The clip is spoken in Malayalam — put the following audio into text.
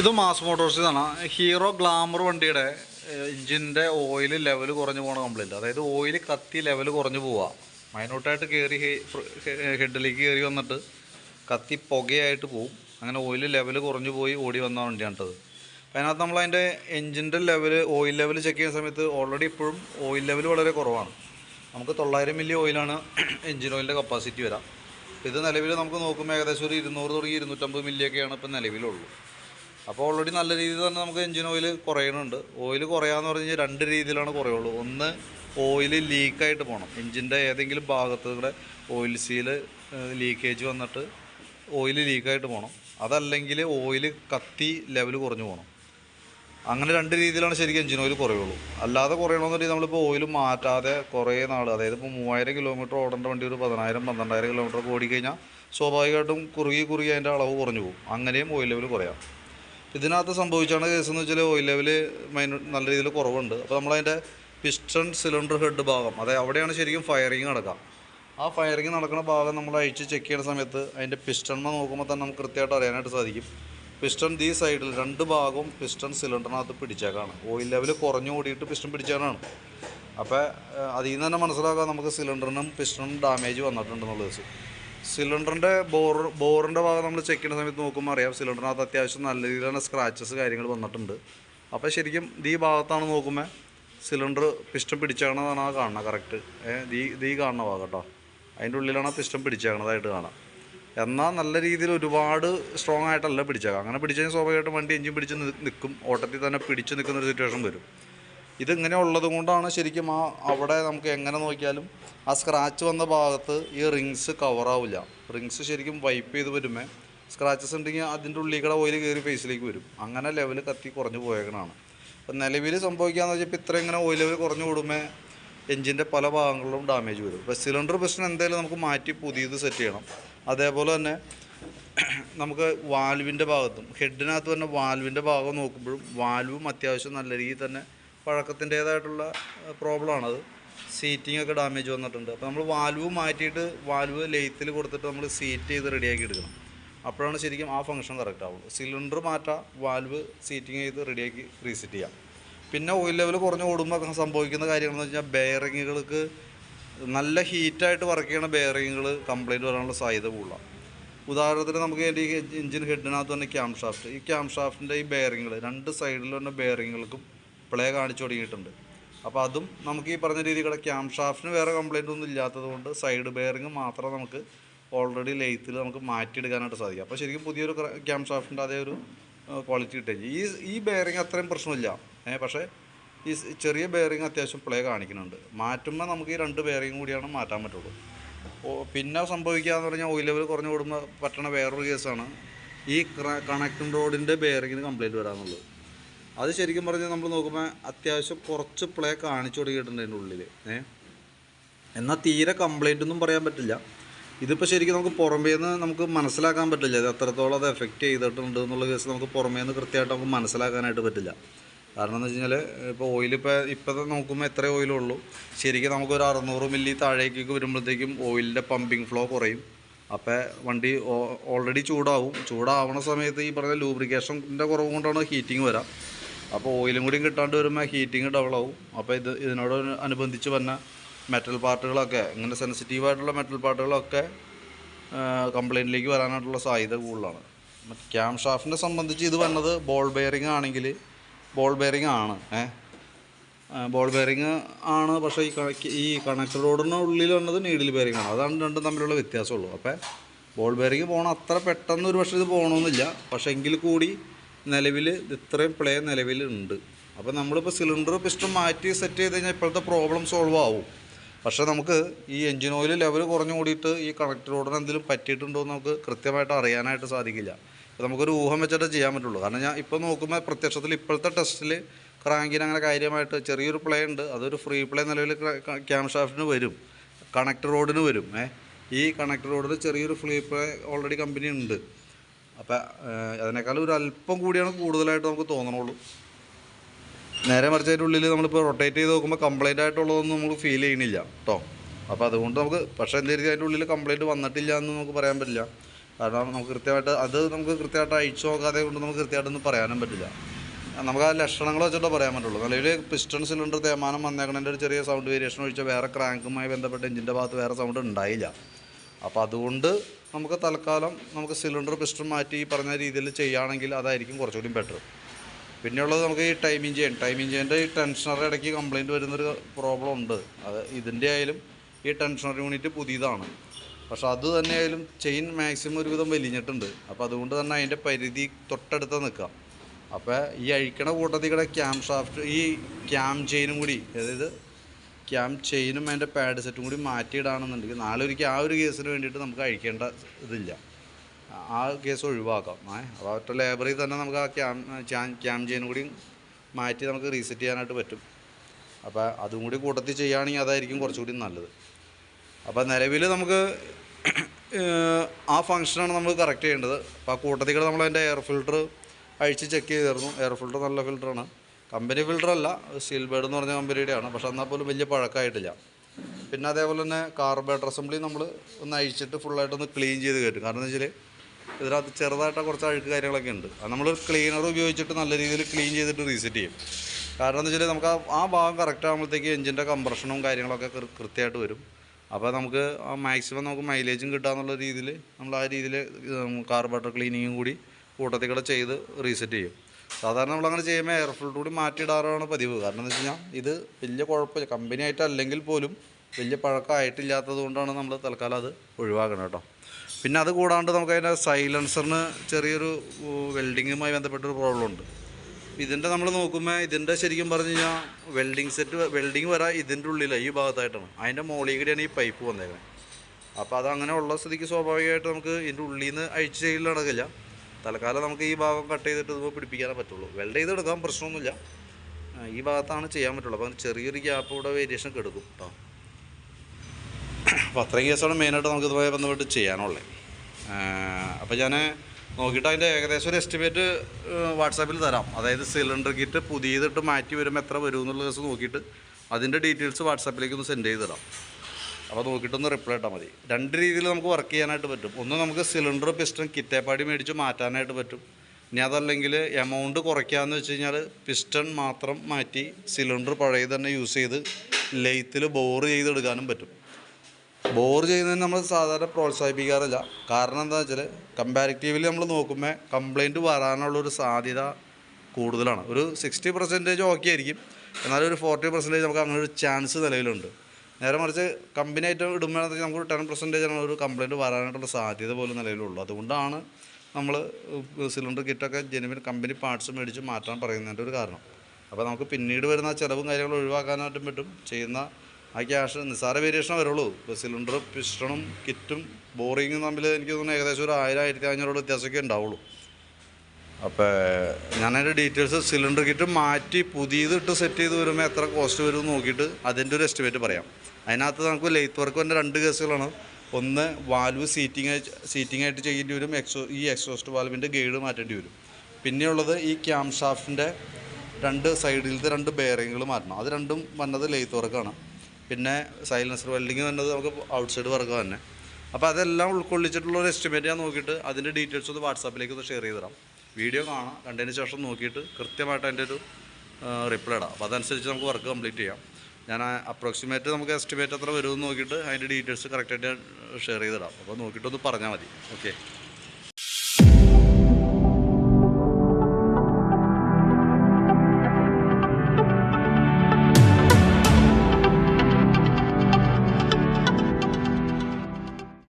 ഇത് മാസ് മോട്ടോഴ്സിനാണ് ഹീറോ ഗ്ലാമർ വണ്ടിയുടെ എഞ്ചിന്റെ ഓയിൽ ലെവൽ കുറഞ്ഞു പോകണ കംപ്ലൈന്റ് അതായത് ഓയിൽ കത്തി ലെവൽ കുറഞ്ഞു പോവുക മൈനോട്ടായിട്ട് കയറി ഹെഡിലേക്ക് കയറി വന്നിട്ട് കത്തി പുകയായിട്ട് പോവും. അങ്ങനെ ഓയിൽ ലെവൽ കുറഞ്ഞു പോയി ഓടി വന്ന വണ്ടിയാണിട്ടത് അപ്പോൾ അതിനകത്ത് നമ്മൾ അതിന്റെ എഞ്ചിന്റെ ലെവൽ ഓയിൽ ലെവൽ ചെക്ക് ചെയ്യുന്ന സമയത്ത് ഓൾറെഡി ഇപ്പോഴും ഓയിൽ ലെവൽ വളരെ കുറവാണ്. നമുക്ക് തൊള്ളായിരം മില്ലി ഓയിലാണ് എഞ്ചിൻ ഓയിലിന്റെ കപ്പാസിറ്റി വരാം. ഇത് നിലവിൽ നമുക്ക് നോക്കുമ്പോൾ ഏകദേശം ഒരു ഇരുന്നൂറ് തുടങ്ങി ഇരുന്നൂറ്റമ്പത് മില്ലിയൊക്കെയാണ് ഇപ്പം നിലവിലുള്ളൂ അപ്പോൾ ഓൾറെഡി നല്ല രീതിയിൽ തന്നെ നമുക്ക് എഞ്ചിൻ ഓയിൽ കുറയുന്നുണ്ട് ഓയിൽ കുറയാന്ന് പറഞ്ഞു കഴിഞ്ഞാൽ രണ്ട് രീതിയിലാണ് കുറയുള്ളൂ. ഒന്ന് ഓയിൽ ലീക്കായിട്ട് പോകണം എഞ്ചിന്റെ ഏതെങ്കിലും ഭാഗത്ത് കൂടെ ഓയിൽ സീൽ ലീക്കേജ് വന്നിട്ട് ഓയിൽ ലീക്കായിട്ട് പോകണം അതല്ലെങ്കിൽ ഓയിൽ കത്തി ലെവൽ കുറഞ്ഞു പോകണം അങ്ങനെ രണ്ട് രീതിയിലാണ് ശരിക്കും എഞ്ചിൻ ഓയിൽ കുറയുള്ളൂ. അല്ലാതെ കുറയണമെന്നുണ്ടെങ്കിൽ നമ്മളിപ്പോൾ ഓയിൽ മാറ്റാതെ കുറേ നാൾ അതായത് ഇപ്പോൾ മൂവായിരം കിലോമീറ്റർ ഓടേണ്ട വണ്ടി ഒരു പതിനായിരം പന്ത്രണ്ടായിരം കിലോമീറ്റർ ഓടിക്കഴിഞ്ഞാൽ സ്വാഭാവികമായിട്ടും കുറുകി കുറുകി അതിന്റെ അളവ് കുറഞ്ഞു പോകും. അങ്ങനെയും ഓയിൽ ലെവൽ കുറയാം. ഇതിനകത്ത് സംഭവിച്ചാണ് കേസ് എന്ന് വെച്ചാൽ ഓയിൽ ലെവൽ നല്ല രീതിയിൽ കുറവുണ്ട്. അപ്പോൾ നമ്മളതിന്റെ പിസ്റ്റൺ സിലിണ്ടർ ഹെഡ് ഭാഗം അതായത് അവിടെയാണ് ശരിക്കും ഫയറിങ് നടക്കുക ആ ഫയറിങ് നടക്കുന്ന ഭാഗം നമ്മൾ അഴിച്ച് ചെക്ക് ചെയ്യുന്ന സമയത്ത് അതിന്റെ പിസ്റ്റൺമ നോക്കുമ്പോൾ തന്നെ നമുക്ക് കൃത്യമായിട്ട് അറിയാനായിട്ട് സാധിക്കും. പിസ്റ്റൺ ഈ സൈഡിൽ രണ്ട് ഭാഗവും പിസ്റ്റൺ സിലിണ്ടറിനകത്ത് പിടിച്ചേക്കാണ്. ഓയിൽ ലെവൽ കുറഞ്ഞു ഓടിയിട്ട് പിസ്റ്റൺ പിടിച്ചേക്കാണ്. അപ്പോൾ അതിൽ നിന്ന് തന്നെ മനസ്സിലാക്കാം നമുക്ക് സിലിണ്ടറിനും പിസ്റ്റണിനും ഡാമേജ് വന്നിട്ടുണ്ടെന്നുള്ളത്. സിലിണ്ടറിന്റെ ബോർ ബോറിന്റെ ഭാഗം നമ്മൾ ചെക്ക് ചെയ്യുന്ന സമയത്ത് നോക്കുമ്പോൾ അറിയാം സിലിണ്ടറിനകത്ത് അത്യാവശ്യം നല്ല രീതിയിലാണ് സ്ക്രാച്ചസ് കാര്യങ്ങൾ വന്നിട്ടുണ്ട്. അപ്പോൾ ശരിക്കും ഈ ഭാഗത്താണ് നോക്കുമ്പോൾ സിലിണ്ടർ പിസ്റ്റൺ പിടിച്ചേക്കണതാണ് ആ കാണുന്നത് കറക്റ്റ് ഈ ഈ കാണുന്ന ഭാഗം കേട്ടോ. അതിന്റെ ഉള്ളിലാണ് പിസ്റ്റൺ പിടിച്ചേക്കണതായിട്ട് കാണാം. എന്നാൽ നല്ല രീതിയിൽ ഒരുപാട് സ്ട്രോങ് ആയിട്ടല്ല പിടിച്ചേക്കാം. അങ്ങനെ പിടിച്ചതിന് സ്വാഭാവികമായിട്ടും വണ്ടി എഞ്ചിൻ പിടിച്ച് നിൽക്കും ഓട്ടത്തിൽ തന്നെ പിടിച്ച് നിൽക്കുന്ന ഒരു സിറ്റുവേഷൻ വരും. ഇതിങ്ങനെ ഉള്ളത് കൊണ്ടാണ് ശരിക്കും ആ അവിടെ നമുക്ക് എങ്ങനെ നോക്കിയാലും ആ സ്ക്രാച്ച് വന്ന ഭാഗത്ത് ഈ റിങ്സ് കവറാവില്ല റിങ്സ് ശരിക്കും വൈപ്പ് ചെയ്ത് വരുമേ. സ്ക്രാച്ചസ് ഉണ്ടെങ്കിൽ അതിന്റെ ഉള്ളിൽ കൂടെ ഓയിൽ കയറി ഫേസിലേക്ക് വരും. അങ്ങനെ ലെവൽ കത്തി കുറഞ്ഞു പോയേക്കണാണ് അപ്പം നിലവിൽ സംഭവിക്കുകയെന്ന് വെച്ചാൽ ഇപ്പോൾ ഇത്ര ഇങ്ങനെ ഓയിൽ കുറഞ്ഞു കൂടുമ്പോൾ എഞ്ചിന്റെ പല ഭാഗങ്ങളിലും ഡാമേജ് വരും. ഇപ്പോൾ സിലിണ്ടർ പ്രശ്നം എന്തായാലും നമുക്ക് മാറ്റി പുതിയത് സെറ്റ് ചെയ്യണം. അതേപോലെ തന്നെ നമുക്ക് വാൽവിന്റെ ഭാഗത്തും ഹെഡിനകത്ത് തന്നെ വാൽവിന്റെ ഭാഗം നോക്കുമ്പോഴും വാൽവും അത്യാവശ്യം നല്ല രീതിയിൽ തന്നെ പഴക്കത്തിന്റേതായിട്ടുള്ള പ്രോബ്ലമാണത്. സീറ്റിംഗ് ഒക്കെ ഡാമേജ് വന്നിട്ടുണ്ട്. അപ്പോൾ നമ്മൾ വാൽവ് മാറ്റിയിട്ട് വാൽവ് ലെയ്ത്തിൽ കൊടുത്തിട്ട് നമ്മൾ സീറ്റ് ചെയ്ത് റെഡിയാക്കി എടുക്കണം. അപ്പോഴാണ് ശരിക്കും ആ ഫംഗ്ഷൻ കറക്റ്റ് ആവുള്ളൂ. സിലിണ്ടർ മാറ്റാം വാൽവ് സീറ്റിംഗ് ചെയ്ത് റെഡിയാക്കി റീസെറ്റ് ചെയ്യാം. പിന്നെ ഓയിൽ ലെവൽ കുറഞ്ഞ് ഓടുമ്പോൾ സംഭവിക്കുന്ന കാര്യങ്ങളെന്ന് വെച്ചാൽ ബെയറിങ്ങുകൾക്ക് നല്ല ഹീറ്റായിട്ട് വർക്ക് ചെയ്യണ ബെയറിങ്ങുകൾ കംപ്ലൈന്റ് വരാനുള്ള സാധ്യത കൂടുതലാണ് ഉദാഹരണത്തിന് നമുക്ക് എന്റെ ഈ എഞ്ചിൻ ഹെഡിനകത്ത് തന്നെ ക്യാം ഷാഫ്റ്റ് ഈ ക്യാം ഷാഫ്റ്റിന്റെ ഈ ബെയറിങ്ങുകൾ രണ്ട് സൈഡിൽ തന്നെ ബെയറിങ്ങുകൾക്കും പ്ലേ കാണിച്ചു തുടങ്ങിയിട്ടുണ്ട്. അപ്പോൾ അതും നമുക്ക് ഈ പറഞ്ഞ രീതിയിലുള്ള ക്യാം ഷാഫ്റ്റിന് വേറെ കംപ്ലൈന്റ് ഒന്നും ഇല്ലാത്തതുകൊണ്ട് സൈഡ് ബെയറിങ് മാത്രം നമുക്ക് ഓൾറെഡി ലെയ്ത്തിൽ നമുക്ക് മാറ്റിയെടുക്കാനായിട്ട് സാധിക്കും. അപ്പോൾ ശരിക്കും പുതിയൊരു ക്യാം ഷാഫ്റ്റിന്റെ അതേ ഒരു ക്വാളിറ്റി കിട്ടുകയും ഈ ഈ ബെയറിങ് അത്രയും പ്രശ്നമില്ല. ഏഹ് പക്ഷേ ഈ ചെറിയ ബെയറിങ് അത്യാവശ്യം പ്ലേ കാണിക്കുന്നുണ്ട്. മാറ്റുമ്പോൾ നമുക്ക് ഈ രണ്ട് ബെയറിങ് കൂടിയാണ് മാറ്റാൻ പറ്റുള്ളൂ. പിന്നെ സംഭവിക്കുക എന്ന് പറഞ്ഞാൽ ഓയിൽ ലെവൽ കുറഞ്ഞു കൂടുമ്പോൾ പറ്റണ വേറൊരു കേസാണ് ഈ കണക്റ്റിംഗ് റോഡിന്റെ ബെയറിങ്ങിന് കംപ്ലൈന്റ് വരാമെന്നുള്ളത് അത് ശരിക്കും പറഞ്ഞാൽ നമ്മൾ നോക്കുമ്പോൾ അത്യാവശ്യം കുറച്ച് പ്ലേ കാണിച്ചു തുടങ്ങിയിട്ടുണ്ട് അതിന്റെ ഉള്ളിൽ ഏ? എന്നാൽ തീരെ കംപ്ലൈന്റ് ഒന്നും പറയാൻ പറ്റില്ല. ഇതിപ്പോൾ ശരിക്കും നമുക്ക് പുറമേ നിന്ന് നമുക്ക് മനസ്സിലാക്കാൻ പറ്റില്ല. ഇത് എത്രത്തോളം അത് എഫക്റ്റ് ചെയ്തിട്ടുണ്ട് എന്നുള്ള കേസ് നമുക്ക് പുറമേ നിന്ന് കൃത്യമായിട്ട് നമുക്ക് മനസ്സിലാക്കാനായിട്ട് പറ്റില്ല. കാരണം എന്ന് വെച്ച് കഴിഞ്ഞാൽ ഇപ്പോൾ ഓയിൽ ഇപ്പോൾ ഇപ്പോഴത്തെ നോക്കുമ്പോൾ എത്ര ഓയിലുള്ളൂ ശരിക്കും നമുക്കൊരു അറുന്നൂറ് മില്ലി താഴേക്കൊക്കെ വരുമ്പോഴത്തേക്കും ഓയിലിന്റെ പമ്പിങ് ഫ്ലോ കുറയും. അപ്പോൾ വണ്ടി ഓൾറെഡി ചൂടാവും. ചൂടാവണ സമയത്ത് ഈ പറഞ്ഞ ലൂബ്രിക്കേഷന്റെ കുറവ് കൊണ്ടാണ് ഹീറ്റിംഗ് വരാം. അപ്പോൾ ഓയിലും കൂടി കിട്ടാണ്ട് വരുമ്പോൾ ഹീറ്റിംഗ് ഡബിൾ ആവും. അപ്പോൾ ഇത് ഇതിനോട് അനുബന്ധിച്ച് വന്ന മെറ്റൽ പാർട്ടുകളൊക്കെ ഇങ്ങനെ സെൻസിറ്റീവായിട്ടുള്ള മെറ്റൽ പാർട്ടുകളൊക്കെ കംപ്ലയിന്റിലേക്ക് വരാനായിട്ടുള്ള സാധ്യത കൂടുതലാണ്. മറ്റേ ക്യാം ഷാഫ്റ്റിനെ സംബന്ധിച്ച് ഇത് വന്നത് ബോൾ ബെയറിംഗ് ആണെങ്കിൽ ബോൾ ബെയറിംഗ് ആണ് ഏ? ബോൾ ബെയറിംഗ് ആണ് പക്ഷേ ഈ ഈ റോഡിന് ഉള്ളിൽ വന്നത് നീഡിൽ ബെയറിംഗ് ആണ്. അതാണ് രണ്ടും തമ്മിലുള്ള വ്യത്യാസമുള്ളൂ. അപ്പോൾ ബോൾ ബെയറിംഗ് പോകണം അത്ര പെട്ടെന്ന് ഒരു പക്ഷേ ഇത് പോകണമെന്നില്ല പക്ഷേ എങ്കിൽ കൂടി നിലവിൽ ഇത്രയും പ്ലേ നിലവിലുണ്ട്. അപ്പോൾ നമ്മളിപ്പോൾ സിലിണ്ടർ പിസ്റ്റം മാറ്റി സെറ്റ് ചെയ്ത് കഴിഞ്ഞാൽ ഇപ്പോഴത്തെ പ്രോബ്ലം സോൾവ് ആവും. പക്ഷേ നമുക്ക് ഈ എൻജിൻ ഓയിൽ ലെവൽ കുറഞ്ഞു കൂടിയിട്ട് ഈ കണക്ടറോടിന് എന്തെങ്കിലും പറ്റിയിട്ടുണ്ടോ എന്ന് നമുക്ക് കൃത്യമായിട്ട് അറിയാനായിട്ട് സാധിക്കില്ല. അപ്പോൾ നമുക്കൊരു ഊഹം വെച്ചിട്ട് ചെയ്യാൻ പറ്റുള്ളൂ. കാരണം ഞാൻ ഇപ്പോൾ നോക്കുമ്പോൾ പ്രത്യക്ഷത്തിൽ ഇപ്പോഴത്തെ ടെസ്റ്റിൽ ക്രാങ്കിന് അങ്ങനെ കാര്യമായിട്ട് ചെറിയൊരു പ്ലേ ഉണ്ട്. അതൊരു ഫ്രീ പ്ലേ നിലവിൽ ക്യാം ഷാഫ്റ്റിന് വരും. കണക്ടർ റോഡിന് വരും. ഏ? ഈ കണക്ടർ റോഡിന് ചെറിയൊരു ഫ്രീ പ്ലേ ഓൾറെഡി കമ്പനി ഉണ്ട്. അപ്പോൾ അതിനേക്കാളും ഒരു അല്പം കൂടിയാണ് കൂടുതലായിട്ട് നമുക്ക് തോന്നണുള്ളൂ. നേരെ മറിച്ച് അതിന്റെ ഉള്ളിൽ നമ്മളിപ്പോൾ റൊട്ടേറ്റ് ചെയ്ത് നോക്കുമ്പോൾ കംപ്ലൈന്റ് ആയിട്ടുള്ളതൊന്നും നമുക്ക് ഫീൽ ചെയ്യണില്ല കേട്ടോ അപ്പോൾ അതുകൊണ്ട് നമുക്ക് പക്ഷേ എന്താ അതിന്റെ ഉള്ളിൽ കംപ്ലൈന്റ് വന്നിട്ടില്ല എന്ന് നമുക്ക് പറയാൻ പറ്റില്ല. കാരണം നമുക്ക് കൃത്യമായിട്ട് അത് നമുക്ക് കൃത്യമായിട്ട് അഴിച്ചു നോക്കാതെ കൊണ്ട് നമുക്ക് കൃത്യമായിട്ടൊന്നും പറയാനും പറ്റില്ല. നമുക്ക് ആ ലക്ഷണങ്ങൾ വെച്ചിട്ട് പറയാൻ പറ്റുള്ളൂ. നിലവിൽ പിസ്റ്റൺ സിലിണ്ടർ തേമാനം വന്നേക്കണതിന്റെ ഒരു ചെറിയ സൗണ്ട് വേരിയേഷൻ ഒഴിച്ചാൽ വേറെ ക്രാങ്കുമായി ബന്ധപ്പെട്ട് എഞ്ചിന്റെ ഭാഗത്ത് വേറെ സൗണ്ട് ഉണ്ടായില്ല. അപ്പോൾ അതുകൊണ്ട് നമുക്ക് തൽക്കാലം നമുക്ക് സിലിണ്ടർ പിസ്റ്റൺ മാറ്റി ഈ പറഞ്ഞ രീതിയിൽ ചെയ്യുകയാണെങ്കിൽ അതായിരിക്കും കുറച്ചുകൂടി ബെറ്റർ പിന്നെയുള്ളത് നമുക്ക് ഈ ടൈമിംഗ് ചെയിൻ ടൈമിംഗ് ചെയിന്റെ ഈ ടെൻഷണർ ഇടയ്ക്ക് കംപ്ലയിന്റ് വരുന്നൊരു പ്രോബ്ലം ഉണ്ട്. അത് ഇതിന്റെ ആയാലും ഈ ടെൻഷനർ യൂണിറ്റ് പുതിയതാണ്. പക്ഷെ അത് തന്നെ ആയാലും ചെയിൻ മാക്സിമം ഒരുവിധം വലിഞ്ഞിട്ടുണ്ട്. അപ്പോൾ അതുകൊണ്ട് തന്നെ അതിന്റെ പരിധി തൊട്ടടുത്ത് നിൽക്കാം. അപ്പോൾ ഈ അഴിക്കണ കൂട്ടത്തിൽ കൂടെ ക്യാം ഷാഫ്റ്റ് ഈ ക്യാം ചെയിനും കൂടി അതായത് ക്യാം ചെയിനും അതിന്റെ പാഡ് സെറ്റും കൂടി മാറ്റിയിടാണെന്നുണ്ടെങ്കിൽ നാളെ ഒരിക്കൽ ആ ഒരു കേസിന് വേണ്ടിയിട്ട് നമുക്ക് അഴിക്കേണ്ട ഇതില്ല. ആ കേസ് ഒഴിവാക്കാം. ഏ അപ്പോൾ ഒറ്റ ലേബറിൽ തന്നെ നമുക്ക് ആ ക്യാം ക്യാം ചെയിനും കൂടി മാറ്റി നമുക്ക് റീസെറ്റ് ചെയ്യാനായിട്ട് പറ്റും. അപ്പോൾ അതും കൂടി കൂട്ടത്തിൽ ചെയ്യുകയാണെങ്കിൽ അതായിരിക്കും കുറച്ചുകൂടി നല്ലത്. അപ്പോൾ നിലവിൽ നമുക്ക് ആ ഫങ്ഷനാണ് നമ്മൾ കറക്റ്റ് ചെയ്യേണ്ടത്. അപ്പോൾ ആ കൂട്ടത്തിൽ കൂടെ നമ്മൾ അതിന്റെ എയർ ഫിൽട്ടർ അഴിച്ച് ചെക്ക് ചെയ്തിരുന്നു. എയർ ഫിൽട്ടർ നല്ല ഫിൽറ്ററാണ് കമ്പനി ഫിൽറ്റർ അല്ല സ്റ്റീൽ ബേഡ് എന്ന് പറഞ്ഞ കമ്പനിയുടെയാണ്. പക്ഷെ എന്നാൽ പോലും വലിയ പഴക്കമായിട്ടില്ല. പിന്നെ അതേപോലെ തന്നെ കാർബേറ്റർ അസംബ്ലി നമ്മൾ ഒന്ന് അഴിച്ചിട്ട് ഫുള്ളായിട്ടൊന്ന് ക്ലീൻ ചെയ്ത് കയറ്റും. കാരണം എന്ന് വെച്ചാൽ ഇതിനകത്ത് ചെറുതായിട്ട് കുറച്ച് അഴുക്ക് കാര്യങ്ങളൊക്കെ ഉണ്ട്. അത് നമ്മൾ ക്ലീനർ ഉപയോഗിച്ചിട്ട് നല്ല രീതിയിൽ ക്ലീൻ ചെയ്തിട്ട് റീസെറ്റ് ചെയ്യും. കാരണം എന്ന് വെച്ചാൽ നമുക്ക് ആ ഭാഗം കറക്റ്റ് ആകുമ്പോഴത്തേക്ക് എഞ്ചിന്റെ കംപ്രഷനും കാര്യങ്ങളൊക്കെ കൃത്യമായിട്ട് വരും. അപ്പോൾ നമുക്ക് മാക്സിമം നമുക്ക് മൈലേജും കിട്ടാമെന്നുള്ള രീതിയിൽ നമ്മൾ ആ രീതിയിൽ കാർബേറ്റർ ക്ലീനിങ്ങും കൂടി കൂട്ടത്തിൽ കൂടെ ചെയ്ത് റീസെറ്റ് ചെയ്യും. സാധാരണ നമ്മളങ്ങനെ ചെയ്യുമ്പോൾ എയർ ഫിൽറ്റർ കൂടി മാറ്റിയിടാറാണ് പതിവ്. കാരണം എന്ന് വെച്ച് കഴിഞ്ഞാൽ ഇത് വലിയ കുഴപ്പമില്ല. കമ്പനി ആയിട്ടല്ലെങ്കിൽ പോലും വലിയ പഴക്കമായിട്ടില്ലാത്തത് കൊണ്ടാണ് നമ്മൾ തൽക്കാലം അത് ഒഴിവാക്കണം കേട്ടോ. പിന്നെ അത് കൂടാണ്ട് നമുക്ക് അതിന്റെ സൈലൻസറിന് ചെറിയൊരു വെൽഡിങ്ങുമായി ബന്ധപ്പെട്ടൊരു പ്രോബ്ലം ഉണ്ട്. ഇതിന്റെ നമ്മൾ നോക്കുമ്പോൾ ഇതിന്റെ ശരിക്കും പറഞ്ഞു കഴിഞ്ഞാൽ വെൽഡിങ് സെറ്റ് വെൽഡിങ് വരാൻ ഇതിന്റെ ഉള്ളിലാണ് ഈ ഭാഗത്തായിട്ടാണ്. അതിന്റെ മുകളിൽ കൂടിയാണ് ഈ പൈപ്പ് വന്നേക്കുന്നത് അപ്പോൾ അത് അങ്ങനെ ഉള്ള സ്ഥിതിക്ക് സ്വാഭാവികമായിട്ട് നമുക്ക് ഇതിന്റെ ഉള്ളിൽ നിന്ന് അഴിച്ച് ചെയ്യൽ നടക്കില്ല. തൽക്കാലം നമുക്ക് ഈ ഭാഗം കട്ട് ചെയ്തിട്ട് ഇതുപോലെ പിടിപ്പിക്കാനേ പറ്റുള്ളൂ. വെൽഡ് ചെയ്തെടുക്കാൻ പ്രശ്നമൊന്നുമില്ല. ഈ ഭാഗത്താണ് ചെയ്യാൻ പറ്റുള്ളൂ. അപ്പോൾ ചെറിയൊരു ഗ്യാപ്പ് കൂടെ വേരിയേഷൻ കെടുക്കും കേട്ടോ അപ്പോൾ അത്രയും കേസാണ് മെയിനായിട്ട് നമുക്ക് ഇതുമായി ബന്ധപ്പെട്ട് ചെയ്യാനുള്ളത് അപ്പോൾ ഞാൻ നോക്കിയിട്ട് അതിന്റെ ഏകദേശം ഒരു എസ്റ്റിമേറ്റ് വാട്സാപ്പിൽ തരാം. അതായത് സിലിണ്ടർ കിറ്റ് പുതിയതിട്ട് മാറ്റി വരുമ്പോൾ എത്ര വരും എന്നുള്ള ദിവസം നോക്കിയിട്ട് അതിന്റെ ഡീറ്റെയിൽസ് വാട്സാപ്പിലേക്ക് ഒന്ന് സെൻഡ് ചെയ്ത് തരാം. അപ്പോൾ നോക്കിയിട്ടൊന്ന് റിപ്ലൈ ഇട്ടാൽ മതി. രണ്ട് രീതിയിൽ നമുക്ക് വർക്ക് ചെയ്യാനായിട്ട് പറ്റും. ഒന്ന് നമുക്ക് സിലിണ്ടർ പിസ്റ്റൺ കിറ്റേപ്പാടി മേടിച്ച് മാറ്റാനായിട്ട് പറ്റും. ഇനി അതല്ലെങ്കിൽ എമൗണ്ട് കുറയ്ക്കാമെന്ന് വെച്ച് കഴിഞ്ഞാൽ പിസ്റ്റൺ മാത്രം മാറ്റി സിലിണ്ടർ പഴയ തന്നെ യൂസ് ചെയ്ത് ലെയ്ത്തിൽ ബോർ ചെയ്തെടുക്കാനും പറ്റും. ബോർ ചെയ്യുന്നതിന് നമ്മൾ സാധാരണ പ്രോത്സാഹിപ്പിക്കാറില്ല. കാരണം എന്താ വെച്ചാൽ കമ്പാരിറ്റീവ്ലി നമ്മൾ നോക്കുമ്പോൾ കംപ്ലൈന്റ് വരാനുള്ളൊരു സാധ്യത കൂടുതലാണ്. ഒരു സിക്സ്റ്റി പെർസെന്റേജ് ഓക്കെ ആയിരിക്കും. എന്നാലും ഒരു ഫോർട്ടി പെർസെന്റേജ് നമുക്ക് അങ്ങനെ ഒരു ചാൻസ് നിലവിലുണ്ട്. നേരെ മറിച്ച് കമ്പനി ആയിട്ട് ഇടുമ്പോൾ നമുക്ക് ടെൻ ആണ് ഒരു കംപ്ലയിന്റ് വരാനായിട്ടുള്ള സാധ്യത പോലും നിലവിലുള്ളൂ അതുകൊണ്ടാണ് നമ്മൾ സിലിണ്ടർ കിറ്റൊക്കെ ജെനുവിൻ കമ്പനി പാർട്സ് മേടിച്ച് മാറ്റാൻ പറയുന്നതിന്റെ ഒരു കാരണം. അപ്പോൾ നമുക്ക് പിന്നീട് വരുന്ന ചിലവും കാര്യങ്ങളും ഒഴിവാക്കാനായിട്ടും പറ്റും. ചെയ്യുന്ന ആ ക്യാഷ് നിസ്സാര വേരിയേഷനേ വരുള്ളൂ. ഇപ്പോൾ സിലിണ്ടർ പിസ്റ്റണും കിറ്റും ബോറിങ്ങും തമ്മിൽ എനിക്ക് തോന്നുന്നു ഏകദേശം ഒരു ആയിരം ആയിരത്തി അഞ്ഞൂറോളം വ്യത്യാസമൊക്കെ ഉണ്ടാവുള്ളൂ. അപ്പോൾ ഞാനതിന്റെ ഡീറ്റെയിൽസ് സിലിണ്ടർ കിറ്റ് മാറ്റി പുതിയതിട്ട് സെറ്റ് ചെയ്ത് വരുമ്പോൾ എത്ര കോസ്റ്റ് വരും നോക്കിയിട്ട് അതിന്റെ ഒരു എസ്റ്റിമേറ്റ് പറയാം. അതിനകത്ത് നമുക്ക് ലെയ്ത്ത് വർക്ക് വന്ന രണ്ട് കേസുകളാണ്. ഒന്ന് വാൽവ് സീറ്റിംഗ് സീറ്റിംഗ് ആയിട്ട് ചെയ്യേണ്ടി വരും. എക്സോ ഈ എക്സോസ്റ്റ് വാൽവിന്റെ ഗൈഡ് മാറ്റേണ്ടി വരും. പിന്നെയുള്ളത് ഈ ക്യാം ഷാഫ്റ്റിന്റെ രണ്ട് സൈഡിലത്തെ രണ്ട് ബെയറിങ്ങുകൾ മാറ്റണം. അത് രണ്ടും വന്നത് ലെയ്ത്ത് വർക്കാണ് പിന്നെ സൈലൻസർ വെൽഡിങ് വന്നത് നമുക്ക് ഔട്ട് സൈഡ് വർക്ക് തന്നെ. അപ്പോൾ അതെല്ലാം ഉൾക്കൊള്ളിച്ചിട്ടുള്ള ഒരു എസ്റ്റിമേറ്റ് ഞാൻ നോക്കിയിട്ട് അതിന്റെ ഡീറ്റെയിൽസ് ഒന്ന് വാട്സാപ്പിലേക്ക് ഒന്ന് ഷെയർ ചെയ്ത് തരാം. വീഡിയോ കാണാം. കണ്ടതിന് ശേഷം നോക്കിയിട്ട് കൃത്യമായിട്ട് അതിന്റെ ഒരു റിപ്ലൈ ഇടാം. അപ്പോൾ അതനുസരിച്ച് നമുക്ക് വർക്ക് കംപ്ലീറ്റ് ചെയ്യാം. ഞാൻ അപ്രോക്സിമേറ്റ് നമുക്ക് എസ്റ്റിമേറ്റ് എത്ര വരുമെന്ന് നോക്കിയിട്ട് അതിന്റെ ഡീറ്റെയിൽസ് കറക്റ്റായിട്ട് ഷെയർ ചെയ്തിടാം. അപ്പോൾ നോക്കിയിട്ടൊന്ന് പറഞ്ഞാൽ മതി. ഓക്കെ